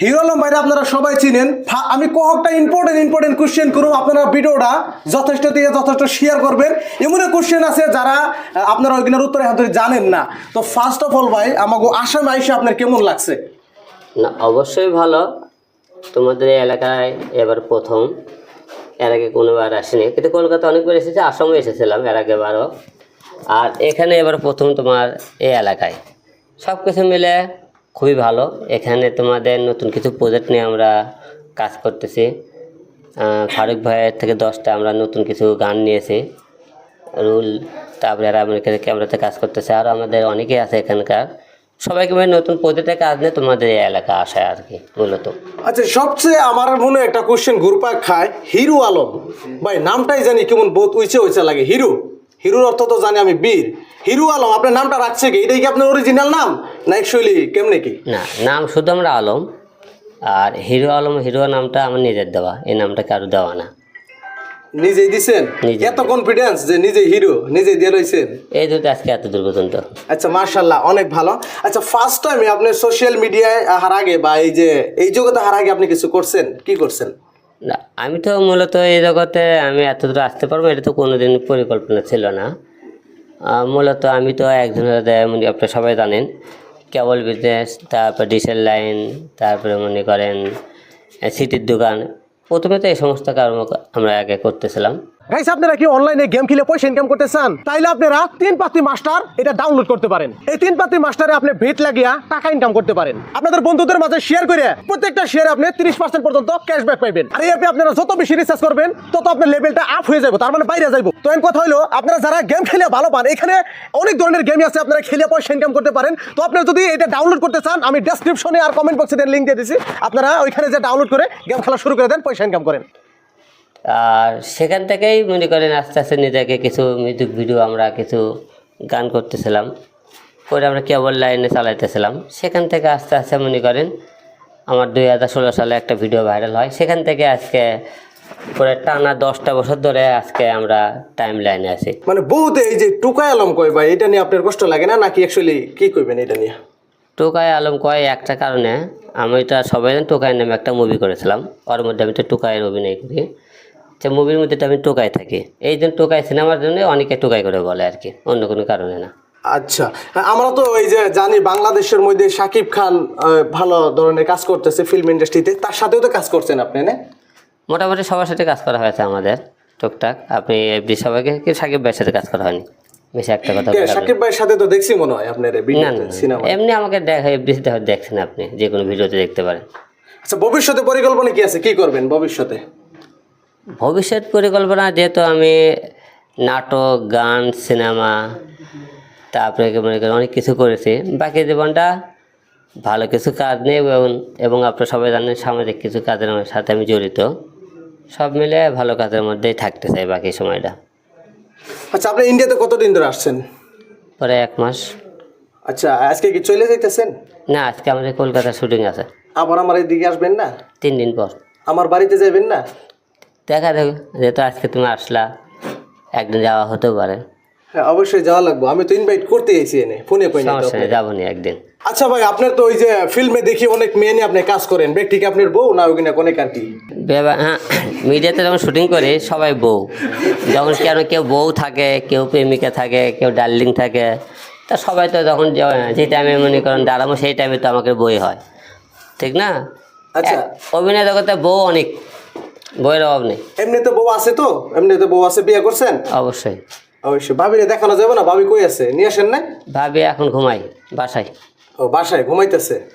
Hero Alam ভাইরা আপনারা সবাই চিনেন। আমি কয়েকটা ইম্পর্টেন্ট ইম্পর্টেন্ট কোশ্চেন করুন আপনারা ভিডিওটা যথেষ্ট দিয়ে যথেষ্ট শেয়ার করবেন। এমন কোশ্চেন আছে যারা আপনারা ওইগুলোর উত্তরে হয়তো জানেন না। তো ফার্স্ট অফ অল ভাই আমাকে আসাম আইসে আপনার কেমন লাগছে? না, অবশ্যই ভালো। তোমাদের এলাকায় এবার প্রথম। এর আগে কোনোবার আসেনি। কিন্তু কলকাতা অনেকবার এসেছে, আসামও এসেছিলাম এর আগে বারও আর এখানে এবার প্রথম তোমার এই এলাকায়। সব কিছু মিলে খুবই ভালো। এখানে তোমাদের নতুন কিছু প্রজেক্ট নিয়ে আমরা কাজ করতেছি। ফারুক ভাইয়ের থেকে দশটা আমরা নতুন কিছু গান নিয়েছি। রুল, তারপরে আর আমেরিকার ক্যামেরাতে কাজ করতেছে। আর আমাদের অনেকেই আছে এখানকার। সবাইকে মিলে নতুন প্রতিটা কাজ নিয়ে তোমাদের এই এলাকা আসে আর কি, মূলত। আচ্ছা সবচেয়ে আমার মনে একটা কোশ্চেন ঘুরপাক খায়, হিরো আলম। ভাই, নামটাই জানি কেমন বহুত উইচে উইচে লাগে, হিরো। হিরোর অর্থ তো জানি আমি বীর। হিরু আলম আপনার নামটা রাখছে কি? এটাই কি আপনার অরিজিনাল নাম? না অ্যাকচুয়ালি কেমনে কি? না নাম শুধু আমরা আলম। আর হিরো আলম হিরো নামটা আমার নিজের দেওয়া। এই নামটা কারও দেওয়া না। নিজেই দিছেন? এত কনফিডেন্স যে নিজে হিরো নিজে দিয়ে রয়েছেন এই দুটো আজকে এত দূর পর্যন্ত। আচ্ছা মার্শাল্লাহ অনেক ভালো। আচ্ছা ফার্স্ট টাইমে আপনি সোশ্যাল মিডিয়ায় হার আগে বা এই যে এই জগতে হার আগে আপনি কিছু করছেন? কি করছেন? না, আমি তো মূলত এই জগতে আমি এত দূর আসতে পারব, এটা তো কোনোদিন পরিকল্পনা ছিল না। মূলত আমি তো একজনের মানে আপনারা সবাই জানেন, কেবল বিজনেস, তারপর ডিসেল লাইন, তারপরে মনে করেন সিটির দোকান। প্রথমে তো এই সমস্ত কর্ম আমরা আগে করতেছিলাম। গাইস আপনারা কি অনলাইনে গেম খেলে পয়সা ইনকাম করতে চান? তাইলে আপনারা তিন পাতি মাস্টার এটা ডাউনলোড করতে পারেন। এই তিন পাতি মাস্টারে আপনি ভেট লাগিয়া টাকা ইনকাম করতে পারেন। আপনাদের বন্ধুদের মাঝে শেয়ার করে প্রত্যেকটা শেয়ারে আপনি তিরিশ পার্সেন্ট পর্যন্ত ক্যাশব্যাক পাইবেন। আর এই আপনারা যত বেশি রিসার্চ করবেন, তত আপনার লেভেলটা আপ হয়ে যাবে তার মানে বাইরে যাইব। তো এর কথা হলো, আপনারা যারা গেম খেলে ভালো পান, এখানে অনেক ধরনের গেম আছে, আপনারা খেলে পয়সা ইনকাম করতে পারেন। তো আপনারা যদি এটা ডাউনলোড করতে চান, আমি ডেসক্রিপশনে আর কমেন্ট বক্সে লিঙ্ক দিয়ে দিচ্ছি আপনারা ওইখানে যে ডাউনলোড করে গেম খেলা শুরু করে দেন, পয়সা ইনকাম করেন। আর সেখান থেকেই মনে করেন আস্তে আস্তে নিজেকে কিছু মিউজিক ভিডিও আমরা কিছু গান করতেছিলাম। করে আমরা কেবল লাইনে চালাইতেছিলাম। সেখান থেকে আস্তে আস্তে মনে করেন আমার দুই হাজার ষোলো সালে একটা ভিডিও ভাইরাল হয়। সেখান থেকে আজকে পরে টানা দশটা বছর ধরে আজকে আমরা টাইম লাইনে আছি। মানে বহুত এই যে টুকাই আলম কয় ভাই এটা নিয়ে আপনার কষ্ট লাগে না? নাকি অ্যাকচুয়ালি কি কইবেন এটা নিয়ে? টোকাই আলম কয় একটা কারণে আমি এটা সবাই টোকাই নামে একটা মুভি করেছিলাম। ওর মধ্যে আমি তো টোকাইয়ের অভিনয় করি। যে মুভির মধ্যে আমি টোকাই থাকি। এই জন্য টোকাই সিনেমার জন্য অনেকে টোকাই করে বলে আর কি অন্য কোনো কারণে না। আচ্ছা আমরা তো এই যে জানি বাংলাদেশের মধ্যে শাকিব খান ভালো ধরনের কাজ করতেছে ফিল্ম ইন্ডাস্ট্রিতে তার সাথেও তো কাজ করছেন আপনি না? মোটামুটি সবার সাথে কাজ করা হয়েছে আমাদের টুকটাক। আপনি এফডি সবাইকে কি সাকিব ভাইয়ের সাথে কাজ করা হয়নি? বেশি একটা কথা বললাম ভাইয়ের সাথে তো দেখছি মনে হয় আপনার সিনেমা এমনি আমাকে দেখা হয়তো দেখছেন আপনি যে কোনো ভিডিওতে দেখতে পারেন। আচ্ছা ভবিষ্যতে পরিকল্পনা কি আছে? কি করবেন ভবিষ্যতে? ভবিষ্যৎ পরিকল্পনা যেহেতু আমি নাটক গান সিনেমা তারপরে মনে করেন অনেক কিছু করেছি। বাকি জীবনটা ভালো কিছু কাজ নেই এবং এবং আপনারা সবাই জানেন সামাজিক কিছু কাজের সাথে আমি জড়িত। সব মিলে ভালো কাজের মধ্যেই থাকতে চাই বাকি সময়টা। আচ্ছা আপনি ইন্ডিয়াতে কতদিন ধরে আসছেন? পরে এক মাস। আচ্ছা আজকে কি চলে যাইতেছেন? না আজকে আমাদের কলকাতা শুটিং আছে। আবার আমার এদিকে আসবেন না? তিন দিন পর। আমার বাড়িতে যাবেন না? দেখা যাবে যেহেতু আজকে তুমি আসলা একদিন যাওয়া হতে পারে। হ্যাঁ অবশ্যই যাওয়া লাগবে। আমি তো ইনভাইট করতে এসেছি এনে ফোনে কই না সমস্যা নেই যাব নি একদিন। আচ্ছা ভাই আপনার তো ওই যে ফিল্মে দেখি অনেক মেয়ে নিয়ে আপনি কাজ করেন। ব্যক্তি কি আপনার বউ না ওইখানে অনেক আর কি? বেবা- হ্যাঁ মিডিয়াতে যখন শুটিং করি সবাই বউ। যখন কেন কেউ বউ থাকে কেউ প্রেমিকা থাকে কেউ ডার্লিং থাকে তা সবাই তো যখন যে- যে টাইমে মনে করেন দাঁড়াবো সেই টাইমে তো আমাকে বই হয়। ঠিক না? আচ্ছা। অভিনয় জগতে বউ অনেক। বইয়ের অভাব নেই। এমনিতে বউ আছে তো? এমনিতে বউ আছে বিয়ে করছেন? অবশ্যই। অবশ্যই। ভাবিরে দেখানো যাবে না? ভাবি কই আছে? নিয়ে আসেন না? ভাবি এখন ঘুমাই বাসায়। ও বাসায় ঘুমাইতেছে।